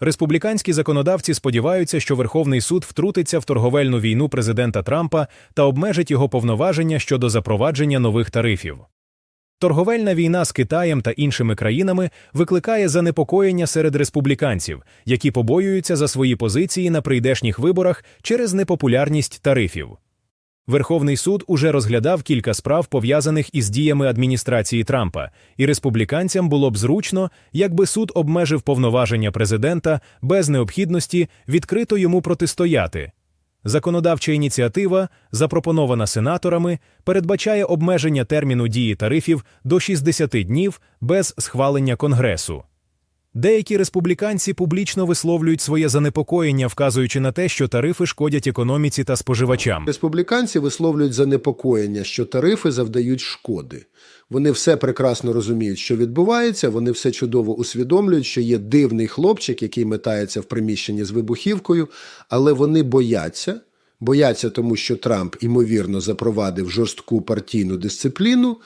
Республіканські законодавці сподіваються, що Верховний суд втрутиться в торговельну війну президента Трампа та обмежить його повноваження щодо запровадження нових тарифів. Торговельна війна з Китаєм та іншими країнами викликає занепокоєння серед республіканців, які побоюються за свої позиції на прийдешніх виборах через непопулярність тарифів. Верховний суд уже розглядав кілька справ, пов'язаних із діями адміністрації Трампа, і республіканцям було б зручно, якби суд обмежив повноваження президента без необхідності відкрито йому протистояти. Законодавча ініціатива, запропонована сенаторами, передбачає обмеження терміну дії тарифів до 60 днів без схвалення Конгресу. Деякі республіканці публічно висловлюють своє занепокоєння, вказуючи на те, що тарифи шкодять економіці та споживачам. Республіканці висловлюють занепокоєння, що тарифи завдають шкоди. Вони все прекрасно розуміють, що відбувається. Вони все чудово усвідомлюють, що є дивний хлопчик, який метається в приміщенні з вибухівкою, але вони бояться. Бояться, тому що Трамп, ймовірно, запровадив жорстку партійну дисципліну,